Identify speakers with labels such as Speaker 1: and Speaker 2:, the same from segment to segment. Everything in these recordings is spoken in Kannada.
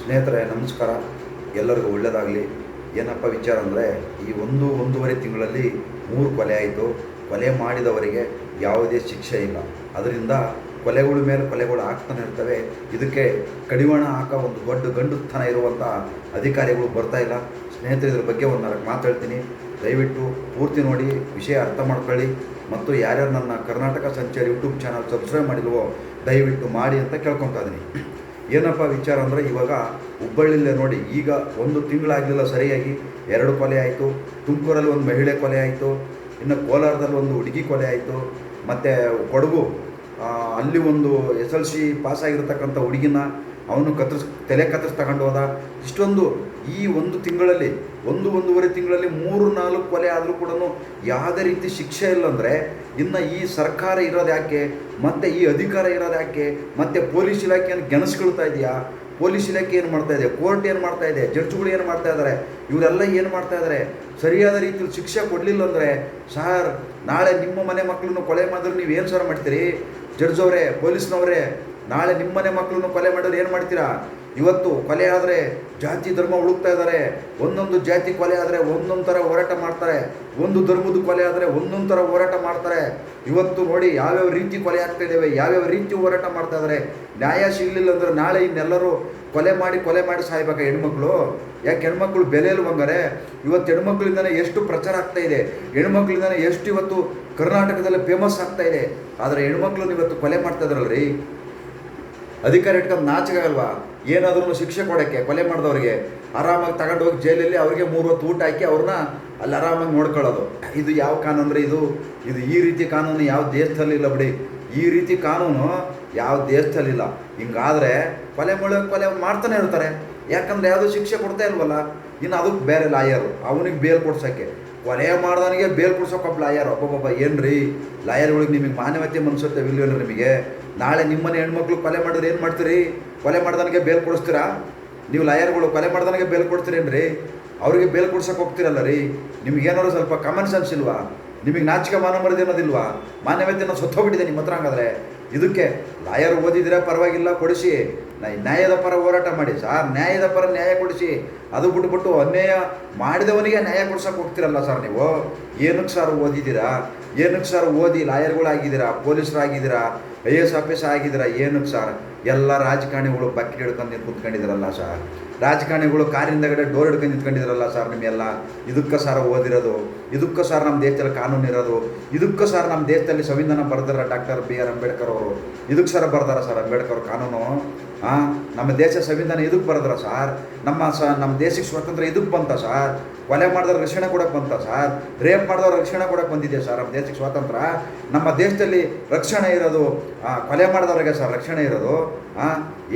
Speaker 1: ಸ್ನೇಹಿತರೆ, ನಮಸ್ಕಾರ. ಎಲ್ಲರಿಗೂ ಒಳ್ಳೆಯದಾಗಲಿ ಏನಪ್ಪ ವಿಚಾರ ಅಂದರೆ, ಈ ಒಂದು ಒಂದೂವರೆ ತಿಂಗಳಲ್ಲಿ ಮೂರು ಕೊಲೆ ಆಯಿತು. ಕೊಲೆ ಮಾಡಿದವರಿಗೆ ಯಾವುದೇ ಶಿಕ್ಷೆ ಇಲ್ಲ. ಅದರಿಂದ ಕೊಲೆಗಳ ಮೇಲೆ ಕೊಲೆಗಳು ಆಗ್ತಾನೆ ಇರ್ತವೆ. ಇದಕ್ಕೆ ಕಡಿವಾಣ ಹಾಕ ಒಂದು ದೊಡ್ಡ ಗಂಡುತನ ಇರುವಂಥ ಅಧಿಕಾರಿಗಳು ಬರ್ತಾ ಇಲ್ಲ. ಸ್ನೇಹಿತರೆ, ಇದ್ರ ಬಗ್ಗೆ ಒಂದು ಮಾತಾಡ್ತೀನಿ ದಯವಿಟ್ಟು ಪೂರ್ತಿ ನೋಡಿ, ವಿಷಯ ಅರ್ಥ ಮಾಡ್ಕೊಳ್ಳಿ. ಮತ್ತು ಯಾರ್ಯಾರು ನನ್ನ ಕರ್ನಾಟಕ ಸಂಚಾರಿ ಯೂಟ್ಯೂಬ್ ಚಾನಲ್ ಸಬ್ಸ್ಕ್ರೈಬ್ ಮಾಡಿಲ್ವೋ, ದಯವಿಟ್ಟು ಮಾಡಿ ಅಂತ ಕೇಳ್ಕೊತಾ ಇದ್ದೀನಿ ಏನಪ್ಪ ವಿಚಾರ ಅಂದರೆ ಇವಾಗ ಹುಬ್ಬಳ್ಳಿಲ್ಲೇ ನೋಡಿ, ಈಗ ಒಂದು ತಿಂಗಳಾಗಲಿಲ್ಲ ಸರಿಯಾಗಿ, ಎರಡು ಕೊಲೆ ಆಯಿತು, ತುಮಕೂರಲ್ಲಿ ಒಂದು ಮಹಿಳೆ ಕೊಲೆ ಆಯಿತು, ಇನ್ನು ಕೋಲಾರದಲ್ಲಿ ಒಂದು ಹುಡುಗಿ ಕೊಲೆ ಆಯಿತು, ಮತ್ತು ಕೊಡಗು ಅಲ್ಲಿ ಒಂದು ಎಸ್ ಎಲ್ ಸಿ ಪಾಸ್ ಆಗಿರ್ತಕ್ಕಂಥ ಹುಡುಗಿನ ಅವನು ಕತ್ತರಿಸ್, ತಲೆ ಕತ್ತರಿಸ್ ತಗೊಂಡು ಹೋದ. ಇಷ್ಟೊಂದು ಈ ಒಂದು ತಿಂಗಳಲ್ಲಿ, ಒಂದು ಒಂದೂವರೆ ತಿಂಗಳಲ್ಲಿ ಮೂರು ನಾಲ್ಕು ಕೊಲೆ ಆದರೂ ಕೂಡ ಯಾವುದೇ ರೀತಿ ಶಿಕ್ಷೆ ಇಲ್ಲ ಅಂದರೆ ಇನ್ನು ಈ ಸರ್ಕಾರ ಇರೋದು ಯಾಕೆ? ಮತ್ತು ಈ ಅಧಿಕಾರ ಇರೋದು ಯಾಕೆ? ಮತ್ತು ಪೊಲೀಸ್ ಇಲಾಖೆಯನ್ನು ಗೆಣಸ್ಕೊಳ್ತಾ ಇದೆಯಾ? ಪೊಲೀಸ್ ಇಲಾಖೆ ಏನು ಮಾಡ್ತಾ ಇದೆ? ಕೋರ್ಟ್ ಏನು ಮಾಡ್ತಾ ಇದೆ? ಜಡ್ಜ್ಗಳು ಏನು ಮಾಡ್ತಾ ಇದ್ದಾರೆ ಇವರೆಲ್ಲ ಏನು ಮಾಡ್ತಾ ಇದ್ದಾರೆ ಸರಿಯಾದ ರೀತಿಯಲ್ಲಿ ಶಿಕ್ಷೆ ಕೊಡಲಿಲ್ಲ ಅಂದರೆ ಸಾರ್, ನಾಳೆ ನಿಮ್ಮ ಮನೆ ಮಕ್ಕಳನ್ನು ಕೊಲೆ ಮಾಡಿದ್ರೆ ನೀವು ಏನು ಸರ್ ಮಾಡ್ತೀರಿ? ಜಡ್ಜ್ ಅವರೇ ಪೊಲೀಸ್ನವರೇ ನಾಳೆ ನಿಮ್ಮನೆ ಮಕ್ಕಳನ್ನು ಕೊಲೆ ಮಾಡಿದ್ರೆ ಏನು ಮಾಡ್ತೀರಾ? ಇವತ್ತು ಕೊಲೆ ಆದರೆ ಜಾತಿ ಧರ್ಮ ಹುಡುಕ್ತಾ ಇದ್ದಾರೆ. ಒಂದೊಂದು ಜಾತಿ ಕೊಲೆ ಆದರೆ ಒಂದೊಂದು ಥರ ಹೋರಾಟ ಮಾಡ್ತಾರೆ. ಒಂದು ಧರ್ಮದ ಕೊಲೆ ಆದರೆ ಒಂದೊಂದು ಥರ ಹೋರಾಟ ಮಾಡ್ತಾರೆ. ಇವತ್ತು ನೋಡಿ ಯಾವ್ಯಾವ ರೀತಿ ಕೊಲೆ ಆಗ್ತಾ ಯಾವ್ಯಾವ ರೀತಿ ಹೋರಾಟ ಮಾಡ್ತಾ ಇದ್ದಾರೆ ನ್ಯಾಯ ಸಿಗಲಿಲ್ಲ ಅಂದರೆ ನಾಳೆ ಇನ್ನೆಲ್ಲರೂ ಕೊಲೆ ಮಾಡಿ ಕೊಲೆ ಮಾಡಿ ಸಾಯ್ಬೇಕಾ ಹೆಣ್ಮಕ್ಳು? ಯಾಕೆ ಹೆಣ್ಮಕ್ಳು ಬೆಲೆ ಇಲ್ವಂಗಾರೆ ಇವತ್ತು ಹೆಣ್ಮಕ್ಳಿಂದನೇ ಎಷ್ಟು ಪ್ರಚಾರ ಆಗ್ತಾ ಇದೆ. ಹೆಣ್ಮಕ್ಳಿಂದನೇ ಎಷ್ಟು ಇವತ್ತು ಕರ್ನಾಟಕದಲ್ಲಿ ಫೇಮಸ್ ಆಗ್ತಾ ಇದೆ. ಆದರೆ ಹೆಣ್ಮಕ್ಳನ್ನ ಇವತ್ತು ಕೊಲೆ ಮಾಡ್ತಾ ಇದ್ರಲ್ರಿ? ಅಧಿಕಾರ ಇಟ್ಕೊಂಡು ನಾಚಿಕಾಗಲ್ವಾ? ಏನಾದ್ರೂ ಶಿಕ್ಷೆ ಕೊಡೋಕ್ಕೆ, ಕೊಲೆ ಮಾಡಿದವ್ರಿಗೆ. ಆರಾಮಾಗಿ ತಗೊಂಡು ಹೋಗಿ ಜೈಲಲ್ಲಿ ಅವ್ರಿಗೆ ಮೂರು ಹೊತ್ತು ಊಟ ಹಾಕಿ ಅವ್ರನ್ನ ಅಲ್ಲಿ ಆರಾಮಾಗಿ ನೋಡ್ಕೊಳ್ಳೋದು. ಇದು ಯಾವ ಕಾನೂನು ಅಂದರೆ ಇದು? ಇದು ಈ ರೀತಿ ಕಾನೂನು ಯಾವ ದೇಶದಲ್ಲಿ ಇಲ್ಲ ಬಿಡಿ. ಈ ರೀತಿ ಕಾನೂನು ಯಾವ ದೇಶದಲ್ಲಿಲ್ಲ ಹಿಂಗಾದರೆ ಕೊಲೆ ಮೊಳೆ ಕೊಲೆ ಮಾಡ್ತಾನೆ ಇರ್ತಾರೆ. ಯಾಕಂದ್ರೆ ಯಾವುದೋ ಶಿಕ್ಷೆ ಕೊಡ್ತಾ ಇಲ್ವಲ್ಲ? ಇನ್ನು ಅದಕ್ಕೆ ಬೇರೆ ಲಾಯರು. ಅವನಿಗೆ ಬೇಲ್ ಕೊಡ್ಸೋಕ್ಕೆ. ಕೊಲೆ ಮಾಡ್ದವನಿಗೆ ಬೇಲ್ ಕೊಡ್ಸೋಕೊಬ್ಬ ಲಾಯರ್. ಒಬ್ಬೊಬ್ಬ ರೀ ಲಾಯರ್ಗಳಿಗೆ ನಿಮಗೆ ಮಾನವತೆ ಮನ್ಸುತ್ತೆ ಇಲ್ವೇನ್ರಿ ನಿಮಗೆ? ನಾಳೆ ನಿಮ್ಮನೆ ಹೆಣ್ಮಕ್ಳು ಕೊಲೆ ಮಾಡಿದ್ರೆ ಏನು ಮಾಡ್ತೀರಿ? ಕೊಲೆ ಮಾಡ್ದನಿಗೆ ಬೇಲ್ ಕೊಡಿಸ್ತೀರಾ? ನೀವು ಲಾಯರ್ಗಳು ಕೊಲೆ ಮಾಡ್ದನಿಗೆ ಬೇಲ್ ಕೊಡ್ತೀರೇನ್ರಿ? ಅವರಿಗೆ ಬೇಲ್ ಕೊಡ್ಸೋಕೆ ಹೋಗ್ತೀರಲ್ಲ ರೀ? ನಿಮ್ಗೇನಾದ್ರು ಸ್ವಲ್ಪ ಕಾಮನ್ ಸೆನ್ಸ್ ಇಲ್ವಾ? ನಿಮಗೆ ನಾಚಿಕೆ ಮಾನ ಮರದಿ ಅನ್ನೋದಿಲ್ವಾ? ಅನ್ನೋದು ಸತ್ತೋಗ್ಬಿಟ್ಟಿದೆ ನಿಮ್ಮ ಹತ್ರ ಹಂಗಾದ್ರೆ. ಇದಕ್ಕೆ ಲಾಯರ್ ಓದಿದ್ರೆ ಪರವಾಗಿಲ್ಲ, ಕೊಡಿಸಿ. ನ್ಯಾಯದ ಪರ ಹೋರಾಟ ಮಾಡಿ, ಸಾರ್ ನ್ಯಾಯದ ಪರ ನ್ಯಾಯ ಕೊಡಿಸಿ. ಅದು ಬಿಟ್ಬಿಟ್ಟು ಅನ್ಯಾಯ ಮಾಡಿದವನಿಗೆ ನ್ಯಾಯ ಕೊಡ್ಸೋಕೆ ಹೋಗ್ತಿರಲ್ಲ ಸರ್ ನೀವು? ಏನಕ್ಕೆ ಸರ್ ಓದಿದ್ದೀರಾ? ಏನಕ್ಕೆ ಸರ್ ಓದಿ ಲಾಯರ್ಗಳಾಗಿದ್ದೀರಾ? ಪೊಲೀಸರಾಗಿದ್ದೀರಾ? ಐ ಎಸ್ ಆಫೀಸ್ ಆಗಿದ್ರ ಏನಕ್ಕೆ ಸರ್? ಎಲ್ಲ ರಾಜಕಾರಣಿಗಳು ಬಕೆಟ್ ಹಿಡ್ಕೊಂಡು ನಿಂತು ಕುತ್ಕೊಂಡಿದ್ರಲ್ಲ ಸರ್. ರಾಜಕಾರಣಿಗಳು ಕಾರಿಂದಗಡೆ ಡೋರ್ ಹಿಡ್ಕೊಂಡು ನಿಂತ್ಕೊಂಡಿದ್ರಲ್ಲ ಸರ್ ನಿಮ್ಮೆಲ್ಲ. ಇದಕ್ಕೆ ಸರ್ ಓದಿರೋದು. ಇದಕ್ಕೆ ಸರ್ ನಮ್ಮ ದೇಶದಲ್ಲಿ ಕಾನೂನು ಇರೋದು. ಇದಕ್ಕೆ ಸರ್ ನಮ್ಮ ದೇಶದಲ್ಲಿ ಸಂವಿಧಾನ ಬರ್ದಾರ ಡಾಕ್ಟರ್ ಬಿ ಆರ್ ಅಂಬೇಡ್ಕರ್ ಅವರು. ಇದಕ್ಕೆ ಸರ್ ಬರ್ದಾರ ಸರ್ ಅಂಬೇಡ್ಕರ್ ಕಾನೂನು. ನಮ್ಮ ದೇಶ ಸಂವಿಧಾನ ಇದಕ್ಕೆ ಬರದ್ರ ಸಾರ್? ನಮ್ಮ ಸ, ನಮ್ಮ ದೇಶಕ್ಕೆ ಸ್ವಾತಂತ್ರ್ಯ ಇದಕ್ಕೆ ಬಂತ ಸರ್? ಕೊಲೆ ಮಾಡಿದವ್ರ ರಕ್ಷಣೆ ಕೊಡಕ್ಕೆ ಬಂತ ಸರ್? ರೇಪ್ ಮಾಡಿದವ್ರ ರಕ್ಷಣೆ ಕೊಡಕ್ಕೆ ಬಂದಿದೆ ಸರ್ ನಮ್ಮ ದೇಶಕ್ಕೆ ಸ್ವಾತಂತ್ರ್ಯ? ನಮ್ಮ ದೇಶದಲ್ಲಿ ರಕ್ಷಣೆ ಇರೋದು ಕೊಲೆ ಮಾಡಿದವ್ರಿಗೆ ಸರ್ ರಕ್ಷಣೆ ಇರೋದು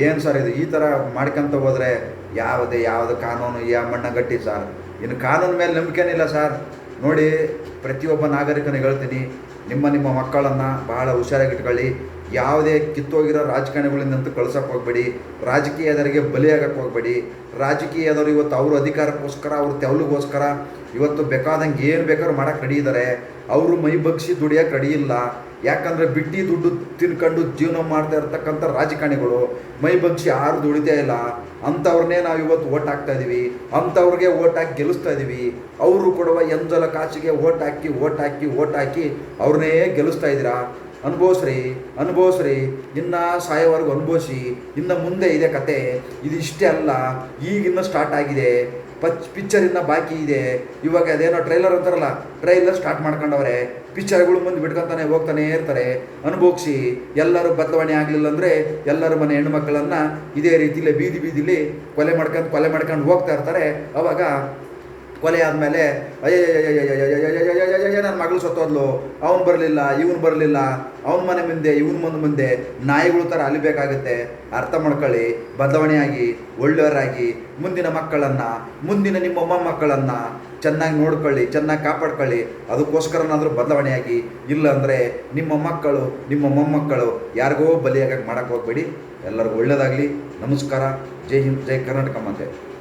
Speaker 1: ಏನು ಸರ್ ಇದು? ಈ ಥರ ಮಾಡ್ಕೊಂತ ಹೋದರೆ ಯಾವುದೇ ಯಾವುದು ಕಾನೂನು ಯಾವ ಮಣ್ಣ ಗಟ್ಟಿ ಸರ್. ಇನ್ನು ಕಾನೂನು ಮೇಲೆ ನಂಬಿಕೆನಿಲ್ಲ ಸರ್. ನೋಡಿ, ಪ್ರತಿಯೊಬ್ಬ ನಾಗರಿಕನಿಗೆ ಹೇಳ್ತೀನಿ, ನಿಮ್ಮ ನಿಮ್ಮ ಮಕ್ಕಳನ್ನು ಬಹಳ ಹುಷಾರಾಗಿಟ್ಕೊಳ್ಳಿ ಯಾವುದೇ ಕಿತ್ತೋಗಿರೋ ರಾಜಕಾರಣಿಗಳಿಂದಂತೂ ಕಳ್ಸೋಕೆ ಹೋಗ್ಬೇಡಿ. ರಾಜಕೀಯದವರಿಗೆ ಬಲಿಯಾಗಕ್ಕೆ ಹೋಗ್ಬೇಡಿ. ರಾಜಕೀಯದವರು ಇವತ್ತು ಅವರು ಅಧಿಕಾರಕ್ಕೋಸ್ಕರ, ಅವ್ರ ತೆವಲಿಗೋಸ್ಕರ ಇವತ್ತು ಬೇಕಾದಂಗೆ ಏನು ಬೇಕಾದ್ರೂ ಮಾಡೋಕ್ಕೆ ರೆಡಿ ಇದ್ದಾರೆ ಅವರು ಮೈ ಬಗ್ಸಿ ದುಡಿಯೋಕೆ ರೆಡಿ ಇಲ್ಲ. ಯಾಕಂದರೆ ಬಿಟ್ಟಿ ದುಡ್ಡು ತಿನ್ಕೊಂಡು ಜೀವನ ಮಾಡ್ತಾ ಇರ್ತಕ್ಕಂಥ ರಾಜಕಾರಣಿಗಳು ಮೈ ಬಗ್ಸಿ ಯಾರು ದುಡಿತಾ ಇಲ್ಲ. ಅಂಥವ್ರನ್ನೇ ನಾವು ಇವತ್ತು ಓಟ್ ಹಾಕ್ತಾ ಇದ್ದೀವಿ ಅಂಥವ್ರಿಗೆ ಓಟ್ ಹಾಕಿ ಗೆಲ್ಲಿಸ್ತಾ ಇದ್ದೀವಿ ಅವರು ಕೊಡುವ ಎಂಜಲ ಕಾಸಿಗೆ ಓಟ್ ಹಾಕಿ ಓಟ್ ಹಾಕಿ ಓಟ್ ಹಾಕಿ ಅವ್ರನ್ನೇ ಗೆಲ್ಲಿಸ್ತಾ ಇದ್ದೀರಾ? ಅನುಭವಿಸ್ರಿ ಅನುಭವಿಸ್ರಿ. ಇನ್ನು ಸಾಯೋವರೆಗೂ ಅನುಭವಿಸಿ. ಇನ್ನು ಮುಂದೆ ಇದೆ ಕತೆ. ಇದು ಇಷ್ಟೇ ಅಲ್ಲ. ಈಗ ಇನ್ನೂ ಸ್ಟಾರ್ಟ್ ಆಗಿದೆ. ಪಚ್ ಪಿಕ್ಚರ್ ಇನ್ನೂ ಬಾಕಿ ಇದೆ. ಇವಾಗ ಅದೇನೋ ಟ್ರೈಲರ್ ಅಂತಾರಲ್ಲ ಟ್ರೈಲರ್ ಸ್ಟಾರ್ಟ್ ಮಾಡ್ಕೊಂಡವ್ರೆ. ಪಿಕ್ಚರ್ಗಳು ಮುಂದೆ ಬಿಟ್ಕೊತಾನೆ ಹೋಗ್ತಾನೆ ಇರ್ತಾರೆ. ಅನುಭವಿಸಿ. ಎಲ್ಲರೂ ಬದಲಾವಣೆ ಆಗಲಿಲ್ಲ ಅಂದರೆ ಎಲ್ಲರ ಮನೆ ಹೆಣ್ಮಕ್ಳನ್ನು ಇದೇ ರೀತಿಲೇ ಬೀದಿ ಬೀದಿಲಿ ಕೊಲೆ ಮಾಡ್ಕೊಂಡು ಕೊಲೆ ಮಾಡ್ಕೊಂಡು ಹೋಗ್ತಾ ಇರ್ತಾರೆ. ಅವಾಗ ಕೊಲೆ ಆದಮೇಲೆ ಅಯ್ಯ ನನ್ನ ಮಗಳು ಸತ್ತೋದ್ಲು, ಅವ್ನು ಬರಲಿಲ್ಲ, ಇವನು ಬರಲಿಲ್ಲ, ಅವನ ಮನೆ ಮುಂದೆ, ಇವನ ಮನೆ ಮುಂದೆ ನಾಯಿಗಳ ಥರ ಅಲಿಬೇಕಾಗುತ್ತೆ. ಅರ್ಥ ಮಾಡ್ಕೊಳ್ಳಿ, ಬದಲಾವಣೆಯಾಗಿ, ಒಳ್ಳೆಯವರಾಗಿ, ಮುಂದಿನ ಮಕ್ಕಳನ್ನು, ಮುಂದಿನ ನಿಮ್ಮ ಮೊಮ್ಮಕ್ಕಳನ್ನು ಚೆನ್ನಾಗಿ ನೋಡ್ಕೊಳ್ಳಿ, ಚೆನ್ನಾಗಿ ಕಾಪಾಡ್ಕೊಳ್ಳಿ. ಅದಕ್ಕೋಸ್ಕರನಾದರೂ ಬದಲಾವಣೆಯಾಗಿ ಇಲ್ಲಾಂದರೆ ನಿಮ್ಮ ಮಕ್ಕಳು, ನಿಮ್ಮ ಮೊಮ್ಮಕ್ಕಳು ಯಾರಿಗೋ ಬಲಿಯಾಗಕ್ಕೆ ಮಾಡೋಕ್ಕೆ ಹೋಗ್ಬೇಡಿ. ಎಲ್ಲರಿಗೂ ಒಳ್ಳೆಯದಾಗಲಿ ನಮಸ್ಕಾರ. ಜೈ ಹಿಂದ್, ಜೈ ಕರ್ನಾಟಕ ಮಾತೆ.